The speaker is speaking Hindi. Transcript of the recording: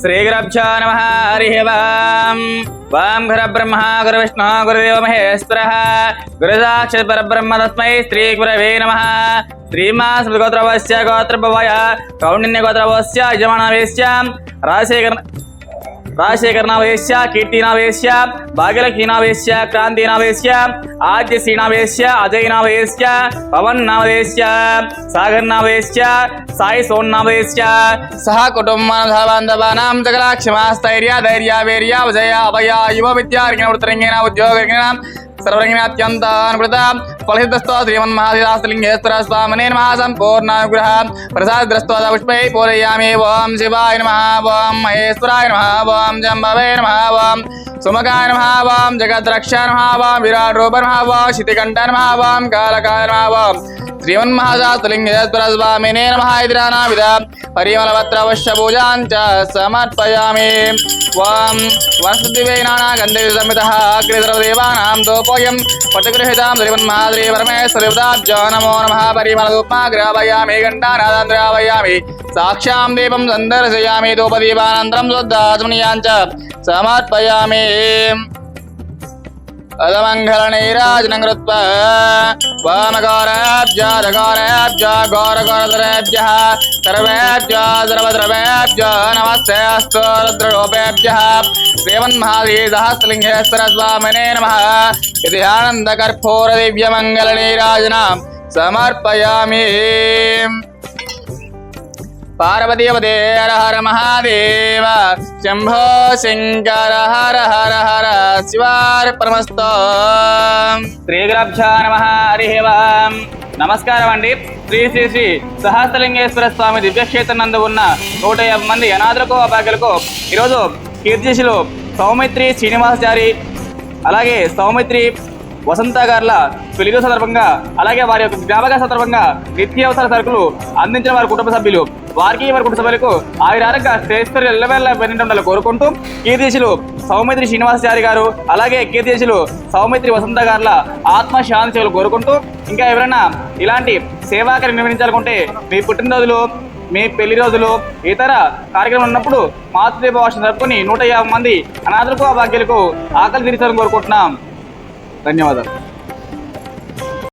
श्रीगुरभ्यो नमः, हरिः वाम् गुरुविष्णुः, गुरुदेव महेश्वरः। गुरुसाक्षात् परब्रह्म तस्मै श्रीगुरवे नमः। श्रीमा स्मृतगोत्रवस्य गोत्रभवय कौण्डिन्यगोत्रवस्य यजमानवेश्यां। राजशेखरनावेश कीर्तिनावेश भागलखीनावेश क्रांतिनावेश आज्यसीनावेश अजयनावेश पवननावेश सागरनावेश साई सोनावेश सह कुटुम्बान्धवान्धवानां जगलाक्षमास्थैर्यधैर्यावैर्यावजया अभया युववित्यार्गिण वृत्तरङ्गेण उद्योगरङ्गिणां सर्वरङ्गिणात्यन्तानुभृता విద్యార్థిన ఉత్తరంగేన ఉద్యోగ సర్వజ్ఞాత్యంతానుకృత ఫలసిద్ధస్తో శ్రీమన్మహాశాస్త్రలింగేశ్వర స్వామినే నమః సంపూర్ణానుగ్రహ ప్రసాదగ్రస్తో పుష్పై పూరయామి ఓం శివాయ నమః ఓం మహేశ్వరాయ నమః ఓం జంబవే నమః ఓం సుమకాయ నమః ఓం జగద్రక్ష నమః ఓం విరాట్ రూప నమః ఓం శితికంఠ నమః श्रीमन्महाजातलिङ्गजत्परस्वामिने नमः इद्रानाविद परिमलपत्रवश्य पूजां च समर्पयामि। त्वां वनस्पतिवेनानागन्धविसंमितः अग्निसर्वदेवानां दोपोऽयं पटगृहितां नमो नमः। साक्षां दीपं सन्दर्शयामि च समर्पयामि। अदमङ्गलनैराजनङ्कृत्वा वामगौराब्ज दगौराब्ज गौरगौरधरेभ्यः सर्वेभ्य सर्वद्रवेभ्य नमस्ते अस्तु रुद्ररूपेभ्यः। श्रीमन्महाधीसहस्रलिङ्गेश्वरस्वामिने नमः। इति आनन्दकर्पूरदिव्यमङ्गलनीराजनां समर्पयामि। పార్వతీపదే హర హర మహాదేవ శంభో శంకర హర హర హర శివార్పణమస్తో శ్రీగురభ్యా నమ హరి నమస్కారం అండి శ్రీ శ్రీ శ్రీ సహస్రలింగేశ్వర స్వామి దివ్యక్షేత్రం నందు ఉన్న నూట యాభై మంది అనాథులకు అభాగ్యులకు ఈరోజు కీర్తిశిలు సౌమిత్రి శ్రీనివాసాచారి అలాగే సౌమిత్రి వసంత గారుల పెళ్ళి సందర్భంగా అలాగే వారి యొక్క జ్ఞాపక సందర్భంగా నిత్యావసర సరుకులు అందించిన వారి కుటుంబ సభ్యులు వారికి వారి కుటుంబ సభ్యులకు ఆవిరారంగా శ్రేష్ఠులు ఎల్లవేళ్ళ వెన్నిండాలని కోరుకుంటూ కీర్తిశులు సౌమిత్రి శ్రీనివాసాచారి గారు అలాగే కీర్తిశులు సౌమిత్రి వసంత గారుల ఆత్మ శాంతి సేవలు కోరుకుంటూ ఇంకా ఎవరైనా ఇలాంటి సేవాకార్యం నిర్వహించాలనుకుంటే మీ పుట్టినరోజులు మీ పెళ్ళి రోజులు ఇతర కార్యక్రమం ఉన్నప్పుడు మాతృదేవ భాషను జరుపుకొని నూట యాభై మంది అనాథులకు అభాగ్యులకు ఆకలి తీర్చాలని కోరుకుంటున్నాం. ధన్యవాదాలు.